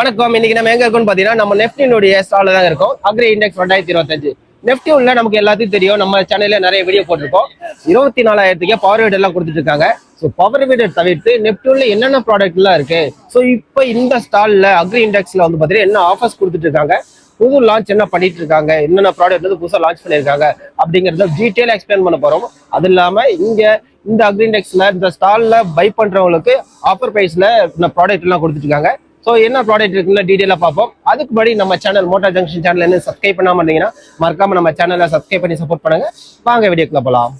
வணக்கம். இன்னைக்கு நம்ம எங்க இருக்கோம்னு பாத்தீங்கன்னா நம்ம நெஃப்டினுடைய ஸ்டால தான் இருக்கோம். அக்ரி இண்டெக்ஸ் ரெண்டாயிரத்தி இருபத்தஞ்சு. நெஃப்டி உள்ள நமக்கு எல்லாத்தையும் தெரியும். நம்ம சேனல்ல நிறைய வீடியோ போட்டிருக்கோம். இருபத்தி நாலாயிரத்துக்கே பவர் வீடு எல்லாம் கொடுத்துட்டு இருக்காங்க. ஸோ பவர் வீடர் தவிர்த்து நெப்டியூன்ல என்னென்ன ப்ராடக்ட் எல்லாம் இருக்கு? ஸோ இப்போ இந்த ஸ்டால்ல அக்ரி இண்டெக்ஸ்ல வந்து பாத்தீங்கன்னா என்ன ஆஃபர்ஸ் கொடுத்துட்டு இருக்காங்க? புது லான்ச் என்ன பண்ணிட்டு இருக்காங்க? என்னென்ன ப்ராடக்ட் வந்து புதுசாக லான்ச் பண்ணியிருக்காங்க? அப்படிங்கறத டீட்டெயில் எக்ஸ்பிளைன் பண்ண போறோம். அது இல்லாம இங்க இந்த அக்ரி இண்டெக்ஸ்ல இந்த ஸ்டால்ல பை பண்றவங்களுக்கு ஆஃபர் பிரைஸ்ல இந்த ப்ராடக்ட் எல்லாம் கொடுத்துட்டு இருக்காங்க. ஸோ என்ன ப்ராடக்ட் இருக்குன்னு டீட்டெயிலாக பார்ப்போம். அதுக்கு படி நம்ம சேனல் மோட்டார் ஜங்ஷன் சேனல் என்ன சப்ஸ்கிரைப் பண்ணாமல் இருந்தீங்கன்னா மறக்காம நம்ம சேனலை சப்ஸ்கிரைப் பண்ணி சப்போர்ட் பண்ணுங்க. வாங்க வீடியோக்குள்ள போகலாம்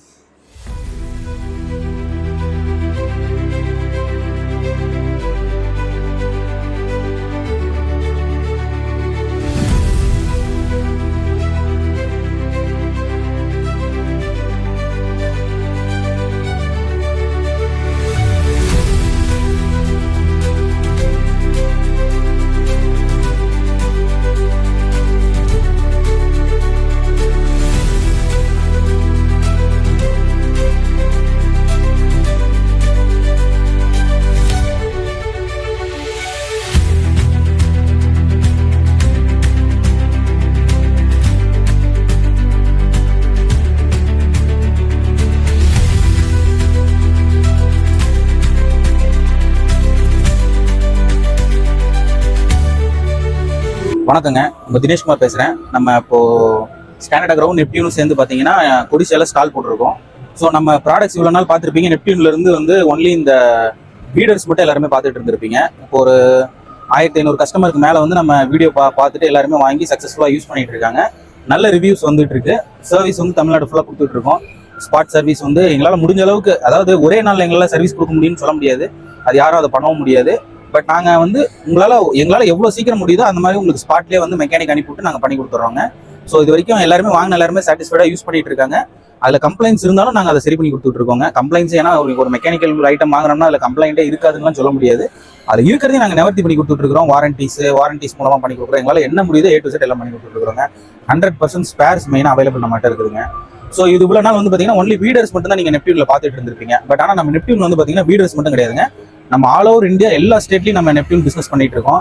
வணக்கங்க. உங்க தினேஷ்குமார் பேசுறேன். நம்ம இப்போ ஸ்டாண்டர்ட் கிரவுண்ட் நெப்டியூனும் சேர்ந்து பார்த்தீங்கன்னா கொடிசியால ஸ்டால் போட்டிருக்கோம். ஸோ நம்ம ப்ராடக்ட்ஸ் இவ்வளோ நாள் பார்த்துருப்பீங்க. நெப்டியூன்ல இருந்து வந்து ஒன்லி இந்த வீடர்ஸ் மட்டும் எல்லாருமே பார்த்துட்டு இருந்திருப்பீங்க. இப்போ ஒரு ஆயிரத்தி ஐநூறு கஸ்டமருக்கு மேலே வந்து நம்ம வீடியோ பா பார்த்துட்டு எல்லாருமே வாங்கி சக்ஸஸ்ஃபுல்லாக யூஸ் பண்ணிட்டு இருக்காங்க. நல்ல ரிவ்யூஸ் வந்துட்டு இருக்கு. சர்வீஸ் வந்து தமிழ்நாடு ஃபுல்லாக கொடுத்துட்டு இருக்கோம். ஸ்பாட் சர்வீஸ் வந்து எங்களால் முடிஞ்ச அளவுக்கு அதாவது ஒரே நாளில் எங்களால் சர்வீஸ் கொடுக்க முடியும்னு சொல்ல முடியாது. அது யாரும் அதை பண்ணவும் முடியாது. பட் நாங்கள் வந்து உங்களால் எங்களால் எவ்வளோ சீக்கிரம் முடியுதோ அந்த மாதிரி உங்களுக்கு ஸ்பாட்லேயே வந்து மெக்கானிக் அனுப்பிவிட்டு நாங்கள் பண்ணி கொடுத்துட்றோங்க ஸோ இது வரைக்கும் எல்லாருமே வாங்கின எல்லாருமே சாட்டிஸ்ஃபைடாக யூஸ் பண்ணிட்டு இருக்காங்க. அதில் கம்ப்ளைண்ட்ஸ் இருந்தாலும் நாங்கள் அதை சரி பண்ணி கொடுத்துட்டு இருக்கோங்க. கம்ப்ளைண்ட்ஸ் ஏன்னா ஒரு ஒரு மெக்கானிக்கல் ஐட்டம் வாங்குறோம்னா அதில் கம்ப்ளைண்ட்டே இருக்காதுன்னு சொல்ல முடியாது. அது இருக்கிறதையும் நாங்கள் நிவர்த்தி பண்ணி கொடுத்துட்டு இருக்கிறோம். வாரண்டிஸ் வாரண்டிஸ் மூலமாக பண்ணி கொடுக்குறோம். எங்களால் என்ன முடியுதோ ஏ டு செட் எல்லாம் பண்ணி கொடுத்துருக்குறோங்க ஹண்ட்ரட் பர்சன்ட் ஸ்பேர்ஸ் மெயினாக அவைலபிள் நம்மகிட்ட இருக்குதுங்க. ஸோ இது இவ்வளோ நாள் வந்து பார்த்தீங்கன்னா ஒன்லி வீடர்ஸ் மட்டும் தான் நீங்கள் நெப்டியூனில் பார்த்துட்டு இருந்திருப்பீங்க. பட் ஆனால் நம்ம நெப்டியூன் வந்து பார்த்தீங்கன்னா வீடர்ஸ் மட்டும் கிடையாதுங்க. நம்ம ஆல் ஓவர் இந்தியா எல்லா ஸ்டேட்லையும் நம்ம நெப்டியூன் பிஸ்னஸ் பண்ணிட்டு இருக்கோம்.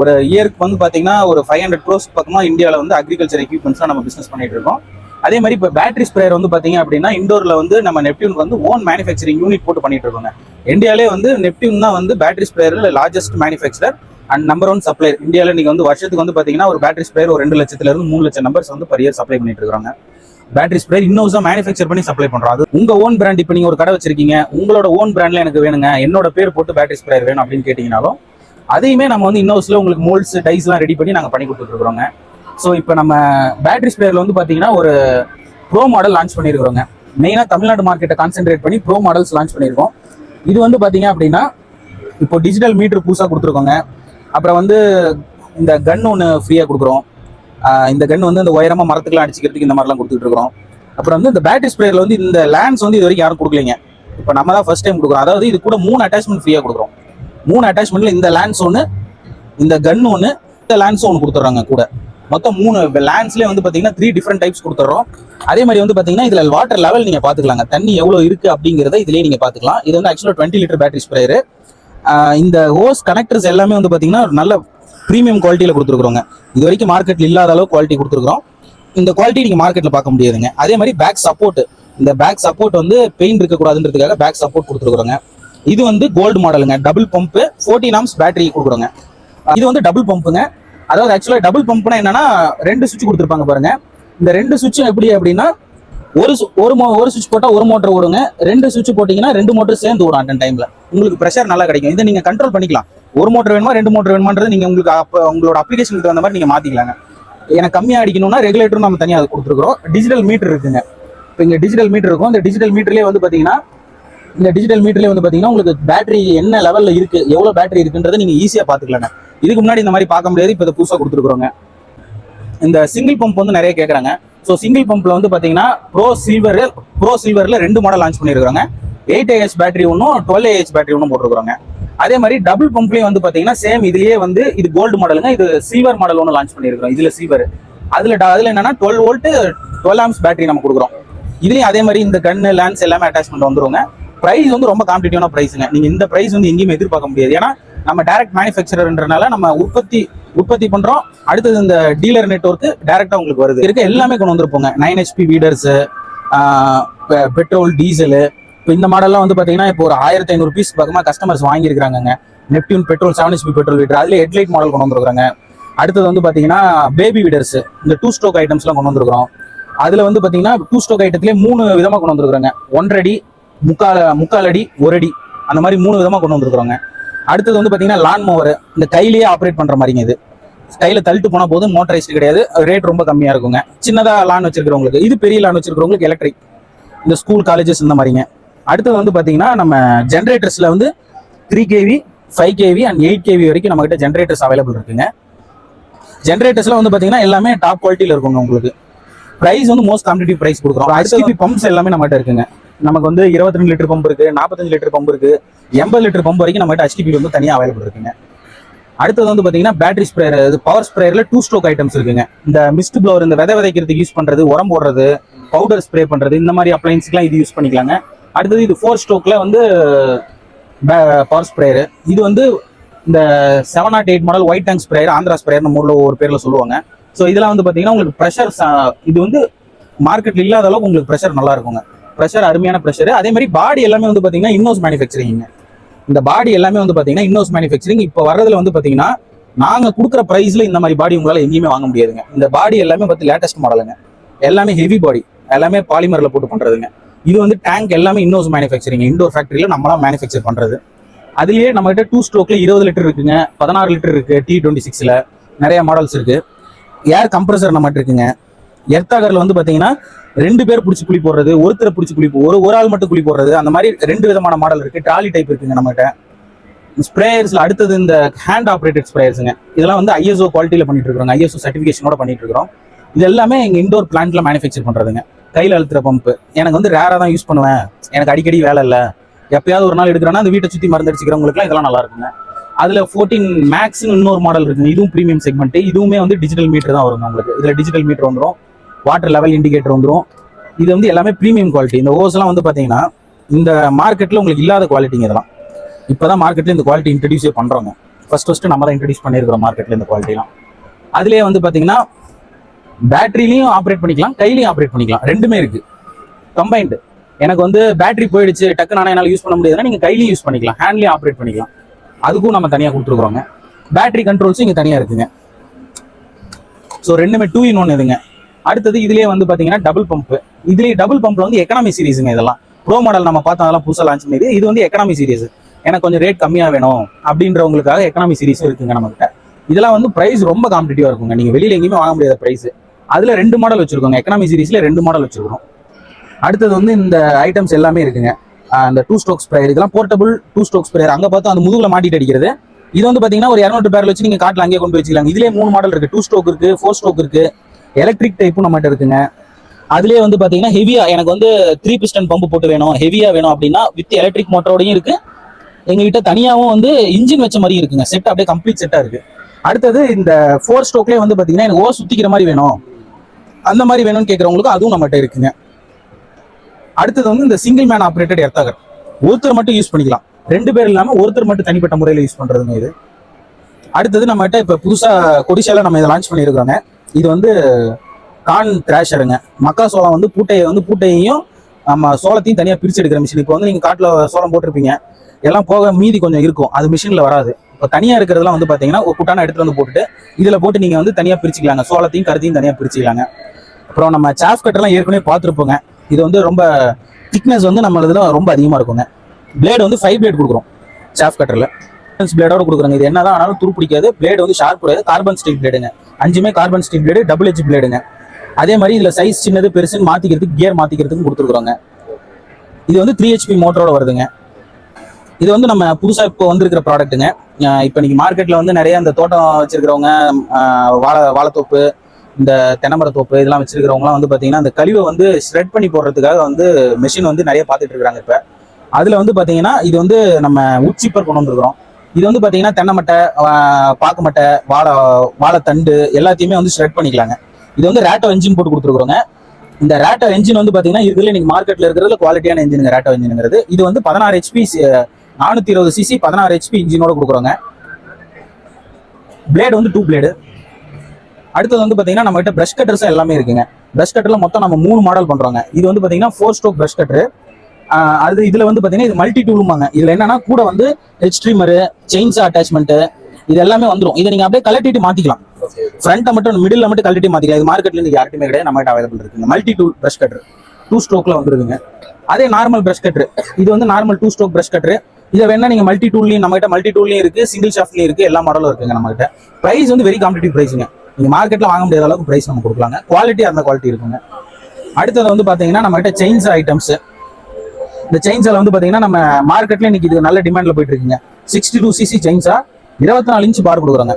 ஒரு இயருக்கு வந்து பார்த்தீங்கன்னா ஒரு ஃபைவ் ஹண்ட்ரட் க்ரோஸ் பக்கமாக இந்தியாவில் வந்து அக்ரிகல்ச்சர் எக்யூப்மெண்ட்ஸ் நம்ம பிஸ்னஸ் பண்ணிட்டு இருக்கோம். அதே மாதிரி இப்போ பேட்டரி ஸ்ப்ரேயர் வந்து பார்த்தீங்க அப்படின்னா இண்டோரில் வந்து நம்ம நெப்டியூன் வந்து ஓன் மேனுஃபேக்சரிங் யூனிட் போட்டு பண்ணிட்டு இருக்கோங்க. இந்தியாவிலே வந்து நெப்டியூன் தான் வந்து battery ஸ்ப்ரேயரில் largest manufacturer and number one supplier இந்தியாவில் நீங்கள் வந்து வருஷத்துக்கு வந்து பார்த்தீங்கன்னா ஒரு பேட்டரி ஸ்ப்ரேயர் ஒரு ரெண்டு லட்சத்துலேருந்து மூணு லட்சம் நம்பர்ஸ் வந்து பர் இயர் சப்ளை பண்ணிட்டு இருக்காங்க. பேட்டரி ஸ்ப்ரேயர் இன்னொரு மேனுஃபேக்சர் பண்ணி சப்ளை பண்றோம். அது உங்க ஓன் பிராண்ட் இப்போ நீங்க ஒரு கடை வச்சிருக்கீங்க உங்களோட ஓன் பிராண்ட்ல எனக்கு வேணுங்க என்னோட பேர் போட்டு பேட்டரி ஸ்ப்ரேயர் வேணும் அப்படின்னு கேட்டீங்கனாலும் அதையுமே நம்ம வந்து இன்னொரு உங்களுக்கு மோல்ட்ஸ் டைஸ்லாம் ரெடி பண்ணி நாங்கள் பண்ணி கொடுத்துருக்குறோங்க. ஸோ இப்போ நம்ம பேட்டரி ஸ்ப்ரேயரில் வந்து பார்த்தீங்கன்னா ஒரு ப்ரோ மாடல் லான்ச் பண்ணியிருக்கிறோங்க மெயினாக தமிழ்நாடு மார்க்கெட்டை கான்சென்ட்ரேட் பண்ணி ப்ரோ மாடல்ஸ் லான்ச் பண்ணியிருக்கோம் இது வந்து பார்த்தீங்க அப்படின்னா இப்போ டிஜிட்டல் மீட்ரு புதுசாக கொடுத்துருக்கோங்க. அப்புறம் வந்து இந்த கன் ஒன்று ஃப்ரீயாக கொடுக்குறோம். இந்த கன் வந்து இந்த உயரமா மரத்துக்குலாம் அடிச்சுக்கிறதுக்கு இந்த மாதிரிலாம் கொடுத்துட்டு இருக்கிறோம். அப்புறம் வந்து இந்த பேட்டரி ஸ்ப்ரேயர்ல வந்து இந்த லேண்ட்ஸ் வந்து இது வரைக்கும் யாரும் கொடுக்கலீங்க. இப்போ நம்ம தான் ஃபர்ஸ்ட் டைம் கொடுக்குறோம். அதாவது இது கூட மூணு அட்டாச்மெண்ட் ஃப்ரீயாக கொடுக்குறோம். மூணு அட்டாச்மெண்ட்ல இந்த லேண்ட்ஸ் ஒன்று இந்த கன் ஒன்று இந்த லேண்ட்ஸும் ஒன்று கொடுத்துட்றாங்க கூட. மொத்தம் மூணு லேண்ட்ஸ்லேயே வந்து பார்த்தீங்கன்னா த்ரீ டிஃப்ரெண்ட் டைப்ஸ் கொடுத்துட்றோம். அதே மாதிரி வந்து பார்த்தீங்கன்னா இதில் வாட்டர் லெவல் நீங்கள் பார்த்துக்கலாங்க தண்ணி எவ்வளோ இருக்கு அப்படிங்கிறத இதுலேயே நீங்கள் பார்த்துக்கலாம் இது வந்து ஆக்சுவலாக டுவெண்ட்டி லிட்டர் பேட்டரி ஸ்ப்ரேயர் இந்த ஹோஸ் கனெக்டர்ஸ் எல்லாமே வந்து பார்த்தீங்கன்னா ஒரு நல்ல ப்ரீமியம் குவாலிட்டியில் கொடுத்துருக்குறோங்க இது வரைக்கும் மார்க்கெட்டில் இல்லாத அளவு குவாலிட்டி கொடுத்துருக்குறோம். இந்த குவாலிட்டி நீங்கள் மார்க்கெட்டில் பார்க்க முடியாதுங்க. அதே மாதிரி பேக் சப்போர்ட் இந்த பேக் சப்போர்ட் வந்து பெயின் இருக்கக்கூடாதுன்றதுக்காக பேக் சப்போர்ட் கொடுத்துருக்குறோங்க. இது வந்து கோல்டு மாடலுங்க double pump fourteen amps battery கொடுக்குறோங்க. இது வந்து டபுள் பம்புங்க அதாவது ஆக்சுவலாக டபுள் பம்ப்னா என்னன்னா ரெண்டு சுவிட்ச் கொடுத்துருப்பாங்க பாருங்க. இந்த ரெண்டு சுவிட்சும் எப்படி அப்படின்னா ஒரு ஒரு மோ ஒரு சுவிட்ச் போட்டால் ஒரு மோட்டர் ஓடுங்க. ரெண்டு சுவிட்ச் போட்டிங்கன்னா ரெண்டு மோட்டர் சேர்ந்து ஓடும் அந்த டைமில் உங்களுக்கு ப்ரெஷர் நல்லா கிடைக்கும். இதை நீங்கள் கண்ட்ரோல் பண்ணிக்கலாம். ஒரு மோட்டர் வேணுமா ரெண்டு மோட்டர் வேணுமான்றது நீங்கள் உங்களுக்கு அப்போ உங்களோட அப்ளிகேஷனுக்கு தகுந்த மாதிரி நீங்கள் மாற்றிக்கலாங்க எனக்கு கம்மியாக அடிக்கணும்னா ரெகுலேட்டரும் நம்ம தனியாக அது கொடுத்துருக்குறோம். டிஜிட்டல் மீட்டர் இருக்குங்க. இப்போ இங்கே டிஜிட்டல் மீட்டர் இருக்கும். இந்த டிஜிட்டல் மீட்டர்லேயே வந்து பார்த்தீங்கன்னா இந்த டிஜிட்டல் மீட்டர்லேயே வந்து பார்த்தீங்கன்னா உங்களுக்கு பேட்டரி என்ன லெவலில் இருக்கு எவ்வளோ பேட்டரி இருக்குன்றதை நீங்கள் ஈஸியாக பார்த்துக்கலாங்க இதுக்கு முன்னாடி இந்த மாதிரி பார்க்க முடியாது இப்போ இதை புதுசாக கொடுத்துருக்குறோங்க. இந்த சிங்கிள் பம்ப் வந்து நிறைய கேட்குறாங்க ஸோ சிங்கிள் பம்ப்ல வந்து பார்த்தீங்கன்னா ப்ரோ சில்வர் ப்ரோ சில்வர்ல ரெண்டு மாடல் லான்ச் பண்ணியிருக்காங்க எயிட் ஏஹெச் பேட்டரி ஒன்றும் டுவெல் ஏஹெச் பேட்டரி ஒன்றும் போட்டிருக்காங்க அதே மாதிரி டபுள் பம்ப்லயும் வந்து பாத்தீங்கன்னா சேம் இதுலயே வந்து இது கோல்டு மாடலுங்க இது சில்வர் மாடல் ஒன்று லான்ச் பண்ணிருக்கோம் இதுல சில்வர் அதுல ட- அதுல என்னன்னா twelve volt twelve amps battery நம்ம கொடுக்குறோம். இதுலயும் அதே மாதிரி இந்த கன்னு லேன்ஸ் எல்லாமே அட்டாச்மெண்ட் வந்துருங்க. ப்ரைஸ் வந்து ரொம்ப காம்படிட்டிவான ப்ரைஸுங்க நீங்க இந்த ப்ரைஸ் வந்து எங்கேயுமே எதிர்பார்க்க முடியாது. ஏன்னா நம்ம டைரக்ட் மேனுஃபேக்சரர்ன்றனால நம்ம உற்பத்தி உற்பத்தி பண்றோம். அடுத்தது இந்த டீலர் நெட்வொர்க் டைரக்டா உங்களுக்கு வருது. இருக்க எல்லாமே கொண்டு வந்திருப்போங்க. Nine HP weeders petrol diesel இப்போ இந்த மாடல்லாம் வந்து பார்த்தீங்கன்னா இப்போ ஒரு ஆயிரத்தி ஐநூறு பீஸ் பக்கமாக கஸ்டமர்ஸ் வாங்கியிருக்காங்க Neptune petrol seven HP petrol weeder அதுல ஹெட்லைட் மாடல் கொண்டு வந்துருக்காங்க அடுத்தது வந்து பார்த்தீங்கன்னா பேபி வீடர்ஸ் இந்த டூ ஸ்டோக் ஐட்டம்ஸ்லாம் கொண்டு வந்திருக்கிறோம். அதுல வந்து பார்த்தீங்கன்னா டூ ஸ்டோக் ஐட்டத்திலே மூணு விதமாக கொண்டு வந்திருக்காங்க ஒன்றரை முக்கால் முக்கால் அடி ஒரு அடி. அந்த மாதிரி மூணு விதமாக கொண்டு வந்திருக்காங்க அடுத்தது வந்து பார்த்தீங்கன்னா லான் மோவர் இந்த கையிலேயே ஆப்ரேட் பண்ணுற மாதிரிங்க இது. கையில் தள்ளிட்டு போன போதும் மோட்டரைஸ்டு கிடையாது. ரேட் ரொம்ப கம்மியாக இருக்குங்க. சின்னதாக லான் வச்சிருக்கிறவங்களுக்கு இது பெரிய லான் வச்சிருக்கிறவங்களுக்கு எலக்ட்ரிக் இந்த ஸ்கூல் காலேஜஸ் இந்த மாதிரிங்க. அடுத்தது வந்து பார்த்தீங்கன்னா நம்ம ஜென்ரேட்டர்ஸில் வந்து three KV five KV and eight KV வரைக்கும் நம்மக்கிட்ட ஜென்ரேட்டர்ஸ் அவைலபிள் இருக்குங்க. ஜென்ரேட்டர்ஸில் வந்து பார்த்தீங்கன்னா எல்லாமே டாப் குவாலிட்டியில் இருக்குங்க உங்களுக்கு. ப்ரைஸ் வந்து மோஸ்ட் காம்படிட்டிவ் ப்ரைஸ் கொடுக்குறோம். அடுத்த பம்ப்ஸ் எல்லாமே நம்மகிட்ட இருக்குங்க. நமக்கு வந்து இருபத்தி ரெண்டு லிட்டர் பம்ப் இருக்குது நாற்பத்தஞ்சு லிட்டர் பம்ப் இருக்குது எண்பது லிட்டர் பம்ப் வரைக்கும் நம்மகிட்ட ஹெச்டிபி வந்து தனியாக அவைலபிள் இருக்குங்க. அடுத்தது வந்து பார்த்தீங்கன்னா பேட்டரி ஸ்ப்ரேயர் இது பவர் ஸ்ப்ரேயரில் டூ ஸ்ட்ரோக் ஐட்டம்ஸ் இருக்குங்க. இந்த மிஸ்ட் ப்ளவர் இந்த விதை விதைக்கிறதுக்கு யூஸ் பண்ணுறது உரம் போடுறது பவுடர் ஸ்ப்ரே பண்ணுறது இந்த மாதிரி அப்ளைன்ஸ்க்குலாம் இது யூஸ் பண்ணிக்கலாங்க. அடுத்தது இது ஃபோர் ஸ்ட்ரோக்ல வந்து பவர் ஸ்ப்ரேயரு இது வந்து இந்த seven nought eight model white tank sprayer Andhra sprayer நம்ம ஒரு பேர்ல சொல்லுவாங்க. ஸோ இதெல்லாம் வந்து பாத்தீங்கன்னா உங்களுக்கு ப்ரெஷர் இது வந்து மார்க்கெட்ல இல்லாத அளவுக்கு உங்களுக்கு ப்ரெஷர் நல்லா இருக்குங்க. ப்ரெஷர் அருமையான ப்ரெஷர் அதே மாதிரி பாடி எல்லாமே வந்து பாத்தீங்கன்னா இன்னோஸ் மேனுஃபேக்சரிங்க இந்த பாடி எல்லாமே வந்து பாத்தீங்கன்னா இன்னோஸ் மேனுஃபேக்சரிங் இப்போ வர்றதுல வந்து பாத்தீங்கன்னா நாங்க கொடுக்குற ப்ரைஸில் இந்த மாதிரி பாடி உங்களால எங்கேயுமே வாங்க முடியாதுங்க. இந்த பாடி எல்லாமே பார்த்து லேட்டஸ்ட் மாடலுங்க எல்லாமே ஹெவி பாடி எல்லாமே பாலிமரில் போட்டு பண்றதுங்க. இது வந்து டேங்க் எல்லாமே இன்னோஸ் மேனுஃபேக்சரிங் இண்டோர் ஃபேக்டரியில் நம்மளாம் மேனுஃபேக்சர் பண்ணுறது அதுலேயே நம்மகிட்ட டூ ஸ்ட்ரோக்ல இருபது லிட்டர் இருக்குங்க. பதினாறு லிட்டர் இருக்கு. டி டுவெண்ட்டி சிக்ஸில் நிறைய மாடல்ஸ் இருக்கு. ஏர் கம்ப்ரஸர் நம்மகிட்ட இருக்குங்க. எர்த்தாகரில் வந்து பார்த்தீங்கன்னா ரெண்டு பேர் பிடிச்சி குழி போடுறது ஒருத்தரை பிடிச்சி குழி போ- ஒரு ஒரு ஆள் மட்டும் குழி போடுறது அந்த மாதிரி ரெண்டு விதமான மாடல் இருக்கு. ட்ராலி டைப் இருக்குங்க நம்மகிட்ட. ஸ்ப்ரேயர்ஸில் அடுத்தது இந்த ஹேண்ட் ஆப்ரேட்டட் ஸ்ப்ரேயர்ஸுங்க இதெல்லாம் வந்து ஐஎஸ்ஓ குவாலிட்டியில் பண்ணிட்டு இருக்கிறோம் ஐஎஸ்ஓ சர்டிஃபிகேஷனோட பண்ணிட்டு இருக்கிறோம். இது எல்லாமே எங்கள் இண்டோர் பிளான்ட்ல மேனுஃபேக்சர் பண்றதுங்க. கையில் அழுத்துற பம்ப்பு எனக்கு வந்து ரேராக தான் யூஸ் பண்ணுவேன். எனக்கு அடிக்கடி வேலை இல்லை. எப்பயாவது ஒரு நாள் எடுக்கிறேன்னா அந்த வீட்டை சுற்றி மருந்து அடிச்சுக்கிறவங்களுக்குலாம் இதெல்லாம் நல்லா இருக்குங்க. அதில் ஃபோர்டீன் மேக்ஸ்னு இன்னொரு மாடல் இருக்குங்க. இதுவும் ப்ரீமியம் செக்மெண்ட் இதுவுமே வந்து டிஜிட்டல் மீட்டர் தான் வருங்க உங்களுக்கு. இதில் டிஜிட்டல் மீட்டர் வந்துடும் வாட்டர் லெவல் இண்டிகேட்டர் வந்துடும் இது வந்து எல்லாமே ப்ரீமியம் குவாலிட்டி இந்த ஓஸ்லாம் வந்து பார்த்தீங்கன்னா இந்த மார்க்கெட்டில் உங்களுக்கு இல்லாத குவாலிட்டிங்க இதெல்லாம். இப்பதான் மார்க்கெட்டில் இந்த குவாலிட்டி இன்ட்ரடியூஸே பண்ணுறோங்க ஃபர்ஸ்ட் ஃபஸ்ட்டு நம்ம தான் இன்ட்ரடியூஸ் பண்ணியிருக்கிறோம் மார்க்கெட்டில் இந்த குவாலிட்டிலாம் அதிலே வந்து பார்த்தீங்கன்னா பேட்டரிலையும் ஆப்ரேட் பண்ணிக்கலாம் கையிலையும் ஆப்ரேட் பண்ணிக்கலாம். ரெண்டுமே இருக்கு. கம்பைன்டு எனக்கு வந்து பேட்டரி போயிடுச்சு டக்கு நானே என்னால் யூஸ் பண்ண முடியாதுன்னா நீங்கள் கையிலையும் யூஸ் பண்ணிக்கலாம் ஹேண்ட்லையும் ஆப்ரேட் பண்ணிக்கலாம். அதுக்கும் நம்ம தனியாக கொடுத்துருக்குறோங்க. பேட்டரி கண்ட்ரோல்ஸும் இங்கே தனியாக இருக்குங்க. ஸோ ரெண்டுமே டூ இன் ஒன் இதுங்க. அடுத்தது இதுலேயே வந்து பார்த்தீங்கன்னா டபுள் பம்ப் இதுலேயே டபுள் பம்ப்ல வந்து எக்கனாமி சீரிஸுங்க இதெல்லாம். ப்ரோ மாடல் நம்ம பார்த்தோம் அதெல்லாம் புதுசாக லான்ச் பண்ணிது இது வந்து எக்கனாமி சீரிஸ் எனக்கு கொஞ்சம் ரேட் கம்மியாக வேணும் அப்படின்றவங்களுக்காக எக்கனாமி சீரிஸும் இருக்குங்க நம்மகிட்ட. இதெல்லாம் வந்து ப்ரைஸ் ரொம்ப காம்படிட்டிவாக இருக்குங்க. நீங்கள் வெளியில எங்கேயுமே வாங்க முடியாத ப்ரைஸு அதில் ரெண்டு மாடல் வச்சுருக்கோங்க. எக்கனாமி சீரீஸில் ரெண்டு மாடல் வச்சுருக்கோம். அடுத்தது வந்து இந்த ஐட்டம்ஸ் எல்லாமே இருக்குங்க. அந்த டூ ஸ்ட்ரோக் ஸ்ப்ரேயர் இதெல்லாம் போர்ட்டபிள் டூ ஸ்ட்ரோக் ஸ்ப்ரேயர் அங்கே பார்த்தா அந்த முதுகில் மாட்டிட்டு அடிக்கிறது. இது வந்து பார்த்தீங்கன்னா ஒரு இரநூறு பேர்ல வச்சு நீங்கள் காட்டில் அங்கேயே கொண்டு வச்சுக்கலாம் இதுலயே மூணு மாடல் இருக்குது டூ ஸ்ட்ரோக் இருக்கு ஃபோர் ஸ்ட்ரோக் இருக்கு. எலக்ட்ரிக் டைப்பும் நம்மகிட்ட இருக்குங்க. அதுலேயே வந்து பார்த்தீங்கன்னா ஹெவியாக எனக்கு வந்து த்ரீ பிஸ்டன் பம்பு போட்டு வேணும். ஹெவியாக வேணும் அப்படின்னா வித் எலக்ட்ரிக் மோட்டரோடையும் இருக்குது எங்ககிட்ட தனியாகவும் வந்து இன்ஜின் வச்ச மாதிரி இருக்குங்க. செட் அப்படியே கம்ப்ளீட் செட்டாக இருக்குது அடுத்தது இந்த ஃபோர் ஸ்ட்ரோக்லயே வந்து பார்த்தீங்கன்னா எனக்கு ஓ சுற்றிக்கிற மாதிரி வேணும். அந்த மாதிரி வேணும்னு கேட்குறவங்களுக்கும் அதுவும் நம்மகிட்ட இருக்குங்க. அடுத்தது வந்து இந்த சிங்கிள் மேன் ஆப்ரேட்டட் எர்த்தாகர் ஒருத்தர் மட்டும் யூஸ் பண்ணிக்கலாம். ரெண்டு பேர் இல்லாமல் ஒருத்தர் மட்டும் தனிப்பட்ட முறையில் யூஸ் பண்ணுறதுங்க இது. அடுத்தது நம்மகிட்ட இப்போ புதுசாக கொடிசாவில் நம்ம இதை லான்ச் பண்ணியிருக்கோங்க இது வந்து கான் த்ராஷருங்க மக்கா சோளம் வந்து பூட்டையை வந்து பூட்டையையும் நம்ம சோளத்தையும் தனியாக பிரித்து எடுக்கிற மிஷின் இப்போ வந்து நீங்கள் காட்டில் சோளம் போட்டிருப்பீங்க. எல்லாம் போக மீதி கொஞ்சம் இருக்கும். அது மிஷினில் வராது. இப்போ தனியாக இருக்கிறதெல்லாம் வந்து பார்த்தீங்கன்னா ஒரு குட்டான எடுத்துகிட்டு வந்து போட்டுட்டு இதில் போட்டு நீங்கள் வந்து தனியாக பிரிச்சுக்கலாங்க. சோளத்தையும் கருத்தையும் தனியாக பிரிச்சுக்கலாங்க. அப்புறம் நம்ம சாஃப் கட்டெல்லாம் ஏற்கனவே பார்த்துருப்போங்க. இது வந்து ரொம்ப திக்னஸ் வந்து நம்ம இதில் ரொம்ப அதிகமாக இருக்குங்க. பிளேடு வந்து ஃபைவ் பிளேட் கொடுக்குறோம் சாஃப் கட்டரில் பிளேடோட கொடுக்குறாங்க. இது என்ன தான் ஆனாலும் துரு பிடிக்காது. பிளேடு வந்து ஷார்ப் கிடையாது. கார்பன் ஸ்டீல் பிளேடுங்க அஞ்சுமே carbon steel blade double H பிளேடுங்க அதே மாதிரி இதில் சைஸ் சின்னது பெருசுன்னு மாற்றிக்கிறதுக்கு கியர் மாற்றிக்கிறதுக்கு கொடுத்துருக்குறோங்க. இது வந்து த்ரீ ஹெச்பி மோட்டரோட வருதுங்க. இது வந்து நம்ம புதுசாக இப்போ வந்திருக்கிற ப்ராடக்ட்டுங்க இப்போ நீங்கள் மார்க்கெட்டில் வந்து நிறைய இந்த தோட்டம் வச்சிருக்கிறவங்க வாழை வாழைத்தோப்பு இந்த தென்னமரத்தோப்பு இதெல்லாம் வச்சிருக்கிறவங்கலாம் வந்து பார்த்தீங்கன்னா அந்த கழிவை வந்து ஸ்ப்ரெட் பண்ணி போடுறதுக்காக வந்து மிஷின் வந்து நிறைய பார்த்துட்டு இருக்காங்க இப்போ. அதில் வந்து பார்த்தீங்கன்னா இது வந்து நம்ம உச்சிப்பர் கொண்டு வந்துருக்கிறோம். இது வந்து பார்த்தீங்கன்னா தென்னை மட்டை பாக்கு மட்டை வாழை வாழைத்தண்டு எல்லாத்தையுமே வந்து ஸ்ப்ரெட் பண்ணிக்கலாங்க. இது வந்து ரேட்டோ என்ஜின் போட்டு கொடுத்துருக்குறோங்க. இந்த ரேட்டோ என்ஜின் வந்து பார்த்தீங்கன்னா இதுல நீங்கள் மார்க்கெட்ல இருக்கிறதுல குவாலிட்டியான என்ஜினுங்க ரேட்டோ என்ஜினுங்கிறது இது வந்து பதினாறு ஹெச்பி நானூற்றி இருபது சிசி பதினாறு ஹெச்பி இன்ஜினோட கொடுக்குறோங்க. பிளேடு வந்து டூ பிளேடு அடுத்தது வந்து பாத்தீங்கன்னா நம்ம கிட்ட பிரஷ் கட்டர்ஸ் எல்லாமே இருக்குங்க. பிரஷ் கட்டர்ல மொத்தம் நம்ம மூணு மாடல் பண்றோங்க. இது வந்து பாத்தீங்கன்னா ஃபோர் ஸ்ட்ரோக் பிரஷ் கட்டரு அது இதுல வந்து பாத்தீங்கன்னா இது மல்டி டூலுமாங்க இதுல என்னன்னா கூட வந்து ஹெச் ட்ரிம்மரு செயின்ஸ் அட்டாச்மெண்ட் இது எல்லாமே வந்துரும். இதை நீங்க அப்படியே கலட்டிட்டு மாத்திக்கலாம். ஃப்ரண்ட்டை மட்டும் மிடில் மட்டும் கலட்டி மாத்திக்கலாம். இது மார்க்கெட்ல இருந்து யார்ட்டுமே கிடையாது. நம்ம கிட்ட அவைலபிள் இருக்குங்க multi tool brush cutter two ஸ்ட்ரோக்ல வந்துருக்குங்க அதே நார்மல் பிரஷ் கட்டர் இது வந்து normal two stroke brush cutter இதை வேணா நீங்க மல்டி டூல்லையும் நம்ம கிட்ட மல்டி டூல்லையும் இருக்கு சிங்கிள் ஷாஃப்ட்லயும் இருக்கு எல்லா மாடலும் இருக்குங்க நம்ம கிட்ட பிரைஸ் வந்து வெரி காம்படிட்டிவ் பிரைஸுங்க நீங்கள் மார்க்கெட்டில் வாங்க முடியாத அளவுக்கு ப்ரைஸ் நம்ம கொடுக்கலாங்க. குவாலிட்டி அந்த குவாலிட்டி இருக்குங்க. அடுத்தது வந்து பார்த்தீங்கன்னா நம்ம கிட்ட செயின்ஸ் ஐட்டம்ஸ் இந்த செயின்ஸில் வந்து பார்த்தீங்கன்னா நம்ம மார்க்கெட்ல இன்னைக்கு இது நல்ல டிமாண்டில் போயிட்டு இருக்குங்க. சிக்ஸ்டி டூ சிசி செயின்ஸா இருபத்தி நாலு இன்ச்சு பார் கொடுக்குறாங்க.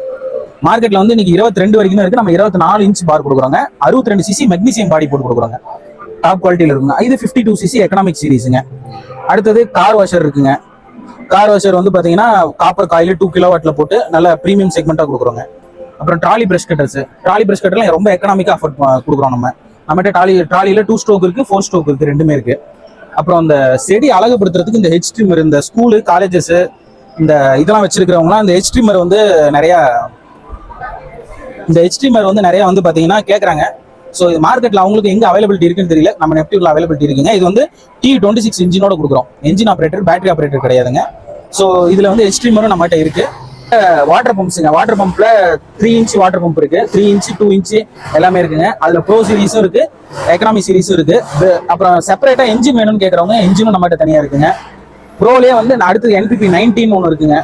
மார்க்கெட்ல வந்து இன்னைக்கு இருபத்தி ரெண்டு வரைக்கும் தான் இருக்கு. நம்ம இருபத்தி நாலு இன்ச் பார் கொடுக்குறாங்க. அறுபத்தி ரெண்டு சிசி மெக்னீசியம் பாடி போட்டு கொடுக்குறாங்க. டாப் குவாலிட்டியில் இருக்குங்க. இது ஃபிஃப்டி டூ சிசி எக்கனாமிக் சீரிஸுங்க அடுத்தது கார் வாஷர் இருக்குங்க. கார் வாஷர் வந்து பார்த்தீங்கன்னா காப்பர் காயில் டூ கிலோ வாட்டில் போட்டு நல்ல ப்ரீமியம் செக்மெண்ட்டாக கொடுக்குறோங்க. அப்புறம் trolley brush cutters. Trolley brush கட்டர்லாம் ரொம்ப எக்கனாமிக்காக அஃபோர்ட் கொடுக்குறோம் நம்ம. நம்மகிட்ட ட்ராலி ட்ராலியில் டூ ஸ்ட்ரோக் இருக்கு ஃபோர் ஸ்ட்ரோக் இருக்கு ரெண்டுமே இருக்கு. அப்புறம் அந்த செடி அழகுபடுத்துறதுக்கு இந்த ஹெச் ட்ரிம்மர் இந்த ஸ்கூலு காலேஜஸ் இந்த இதெல்லாம் வச்சிருக்கிறவங்கலாம் இந்த ஹெச் ட்ரிம்மர் வந்து நிறையா இந்த ஹெச் ட்ரிம்மர் வந்து நிறையா வந்து பார்த்தீங்கன்னா கேட்குறாங்க ஸோ இது மார்க்கெட்டில் அவங்களுக்கு எங்கே அவைலபிலிட்டி இருக்குன்னு தெரியல. நம்ம நெப்டியூல அவைலபிலிட்டி இருக்குங்க. இது வந்து டி டுவெண்ட்டி சிக்ஸ் இன்ஜினோட கொடுக்குறோம். என்ஜின் ஆப்ரேட்டர் பேட்டரி ஆப்ரேட்டர் கிடையாதுங்க. ஸோ இதில் வந்து ஹெச் ட்ரிம்மரும் நம்மகிட்ட இருக்குது வாட்டர் பம்ப்ஸுங்க வாட்டர் பம்ப்ல த்ரீ இன்ச் வாட்டர் பம்ப் இருக்கு. த்ரீ இன்ச் டூ இன்ச் எல்லாமே இருக்குங்க. அதுல ப்ரோ சீரிஸும் இருக்கு. எக்கனாமி சீரிஸும் இருக்கு. அப்புறம் செப்பரேட்டா என்ஜின் வேணும்னு கேட்கறவங்க என்ஜினும் நம்மகிட்ட தனியா இருக்குங்க. ப்ரோலயே வந்து அடுத்தது என்பிபி நைன்டீன் ஒன்று இருக்குங்க.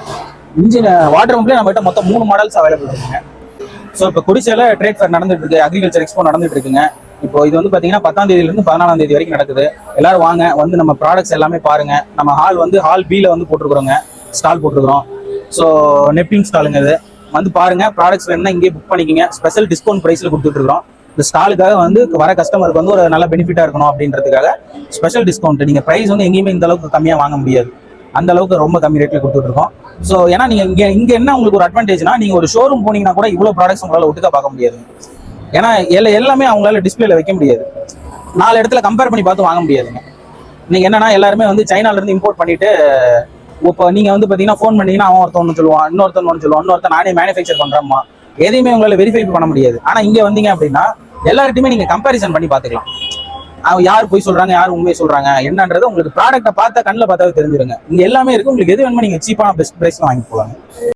இன்ஜின் வாட்டர் பம்ப்லேயே நம்மகிட்ட மொத்தம் மூணு மாடல்ஸ் அவைலபிள் இருக்குங்க. ஸோ இப்போ குடிசையில ட்ரேட் ஃபேர் நடந்துட்டு இருக்கு அக்ரிகல்ச்சர் எக்ஸ்போ நடந்துட்டு இருக்குங்க இப்போ இது வந்து பாத்தீங்கன்னா பத்தாம் தேதியில இருந்து பதினாலாம் தேதி வரைக்கும் நடக்குது. எல்லாரும் வாங்க. வந்து நம்ம ப்ராடக்ட்ஸ் எல்லாமே பாருங்க. நம்ம ஹால் வந்து ஹால் பில வந்து போட்டுருக்குறோங்க. ஸ்டால் போட்டுருக்குறோம். ஸோ நெப்டின் ஸ்டாலுங்க இது. வந்து பாருங்க ப்ராடக்ட்ஸ் வேணும்னா இங்கே புக் பண்ணிக்கங்க. ஸ்பெஷல் டிஸ்கவுண்ட் ப்ரைஸில் கொடுத்துட்டு இருக்கோம் இந்த ஸ்டாலுக்காக வந்து வர கஸ்டமருக்கு வந்து ஒரு நல்ல பெனிஃபிட்டாக இருக்கணும் அப்படின்றதுக்காக ஸ்பெஷல் டிஸ்கவுண்ட் நீங்கள் ப்ரைஸ் வந்து எங்கேயுமே இந்த அளவுக்கு கம்மியாக வாங்க முடியாது. அந்த அளவுக்கு ரொம்ப கம்மி ரேட்டில் கொடுத்துட்டு இருக்கோம் ஸோ ஏன்னா நீங்கள் இங்கே இங்கே என்ன உங்களுக்கு ஒரு அட்வான்டேஜ்னா நீங்கள் ஒரு ஷோரூம் போனீங்கன்னா கூட இவ்வளோ ப்ராடக்ட்ஸ் உங்களால் ஒட்டுக்க பார்க்க முடியாது. ஏன்னா எல்லா எல்லாமே அவங்களால டிஸ்பிளேல வைக்க முடியாது. நாலு இடத்துல கம்பேர் பண்ணி பார்த்து வாங்க முடியாதுங்க. நீங்கள் என்னன்னா எல்லாருமே வந்து சைனால இருந்து இம்போர்ட் பண்ணிட்டு இப்போ நீங்க வந்து பாத்தீங்கன்னா ஃபோன் பண்ணீங்கன்னா அவன் ஒருத்தன் சொல்லுவான் இன்னொருத்தன் ஒன்று சொல்லுவான் இன்னொருத்தன் நானே மேனுஃபேக்சர் பண்றேம்மா எதையுமே உங்களால வெரிஃபை பண்ண முடியாது. ஆனா இங்க வந்தீங்க அப்படின்னா எல்லார்ட்டையுமே நீங்க கம்பாரிசன் பண்ணி பார்த்துக்கலாம். அவன் யார் போய் சொல்றாங்க யார் உண்மையை சொல்றாங்க என்னன்றது உங்களுக்கு ப்ராடக்ட்டை பார்த்தா கண்ணில் பார்த்தாவே தெரிஞ்சிருங்க. இங்க எல்லாமே இருக்கு. உங்களுக்கு எது வேணுமோ நீங்க சீப்பான பெஸ்ட் பிரைஸ் வாங்கி போவாங்க